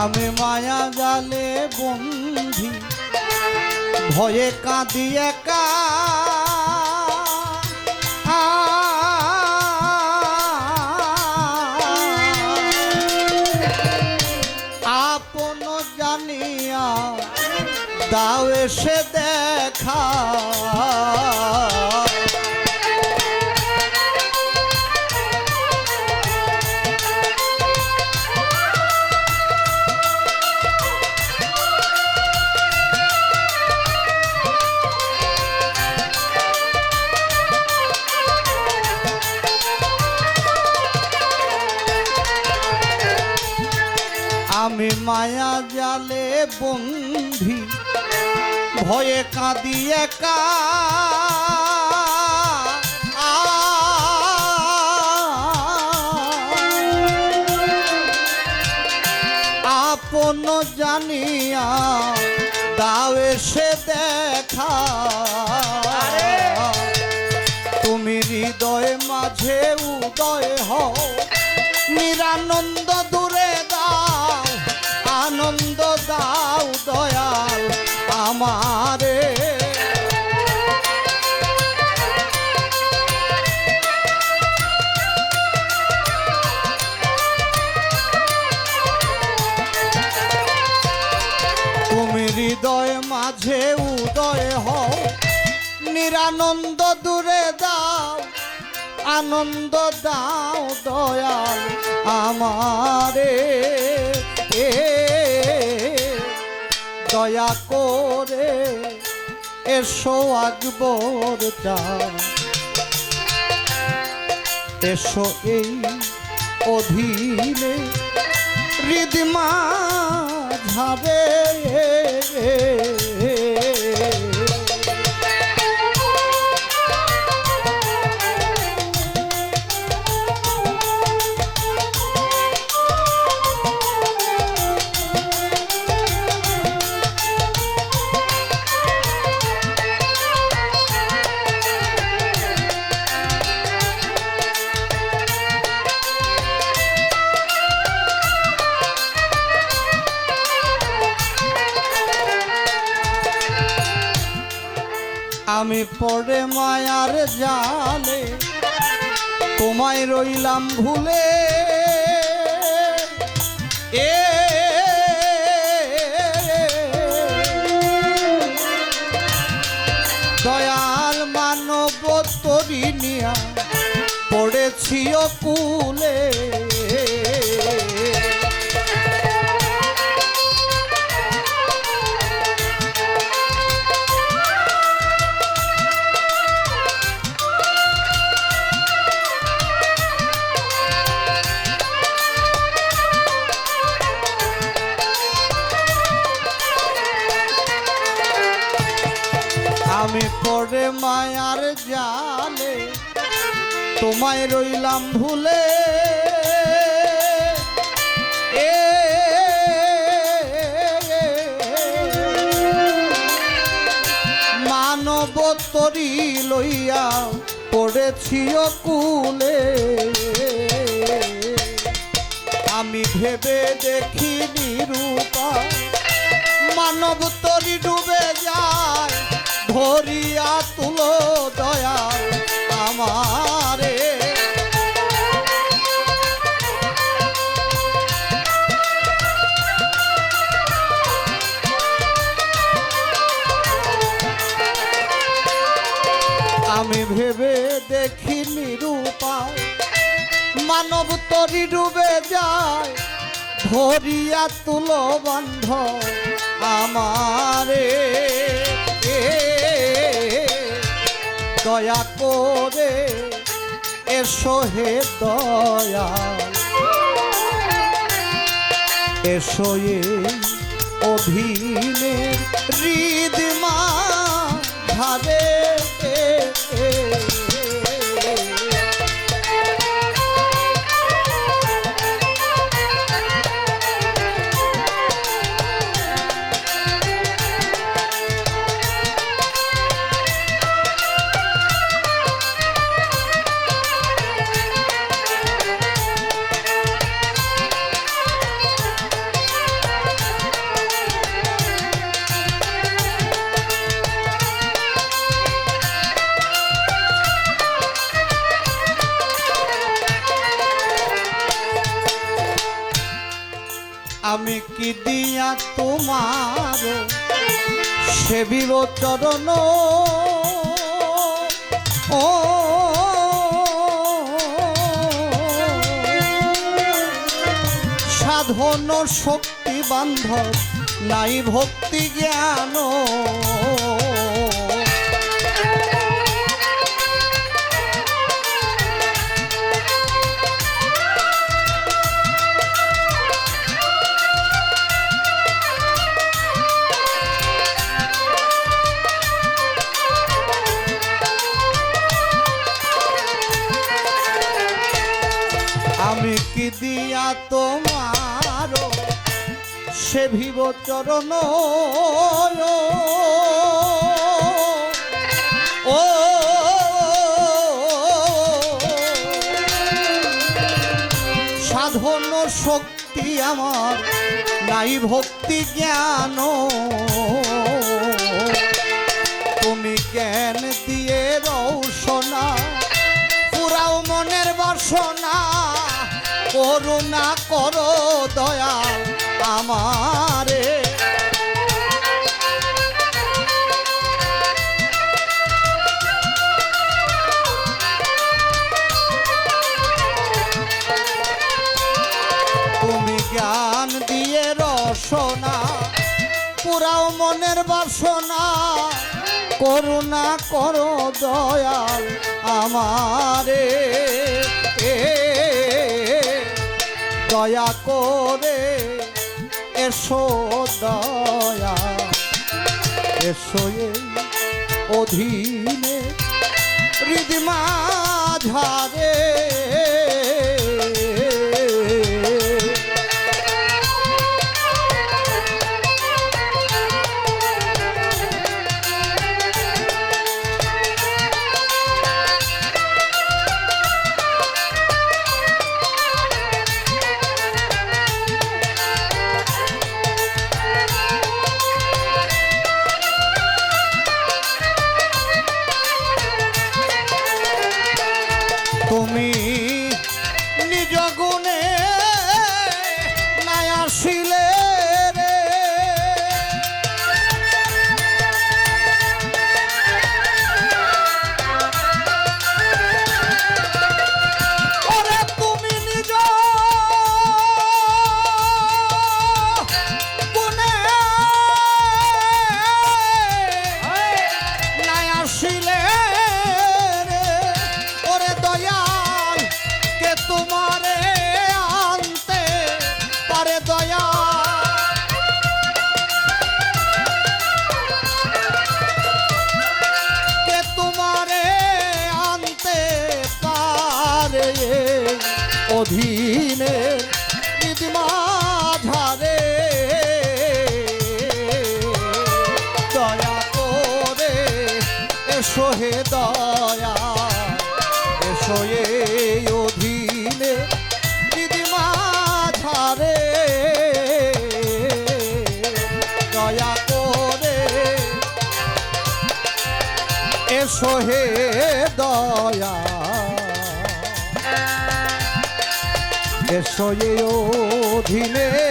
আমি মায়া জালে বন্ধি ভয়ে কাঁদি একা। আপন জানিয়া দাও এসে দেখা। বন্ধি ভয়ে কাঁদি একা আপন জানিয়া দাও এসে দেখা। তুমি হৃদয় মাঝে উদয় হও নিরানন্দ দূরে আনন্দ দাও দয়াল আমারে। এ, দয়া করে এসো আকবর চা। এসো এই অধীনে হৃদমা ঝাবে আমি পড়ে মায়ার জালে তোমায় রইলাম ভুলে। এ দয়াল মানব তরিনিয়া পড়েছি কুলে মায়ার জালে, তোমায় রইলাম ভুলে। মানব তরি লইয়া পড়েছি কুলে আমি ভেবে দেখি নিরূপা মানব তরি ডুবে যায়। ধরিয়া তুলো দয়াল আমারে। আমি ভেবে দেখি নিরূপায় মানব তরি ডুবে যায়, ধরিয়া তুলো বন্ধ আমারে। দয়া করে এসো হে দয়া এসো এ অধীনে হৃদমা ধারে আমি কি দিয়া তোমার সেবিব চরণ? ও সাধন শক্তি বান্ধব নাই ভক্তি জ্ঞান। দিয়া তোমার, সে ভিব চরণ ও সাধন শক্তি আমার, নাই ভক্তি জ্ঞান। তুমি জ্ঞান দিয়ে রৌশনা পুরাও মনের বাসনা। করুণা করো দয়াল আমারে। তুমি জ্ঞান দিয়ে রসনা, পুরাও মনের বাসনা। করুণা করো দয়াল আমারে। দয়া করে এসো দয়া। এসো এই অধীনে হৃদমা ঝারে পারে অধীনে দিদিমা ঝারে দয়া করে এসো হে দয়া, এসো এই অধীনে দিদিমা ঝারে দয়া করে এসো হে এসো এ অধীনে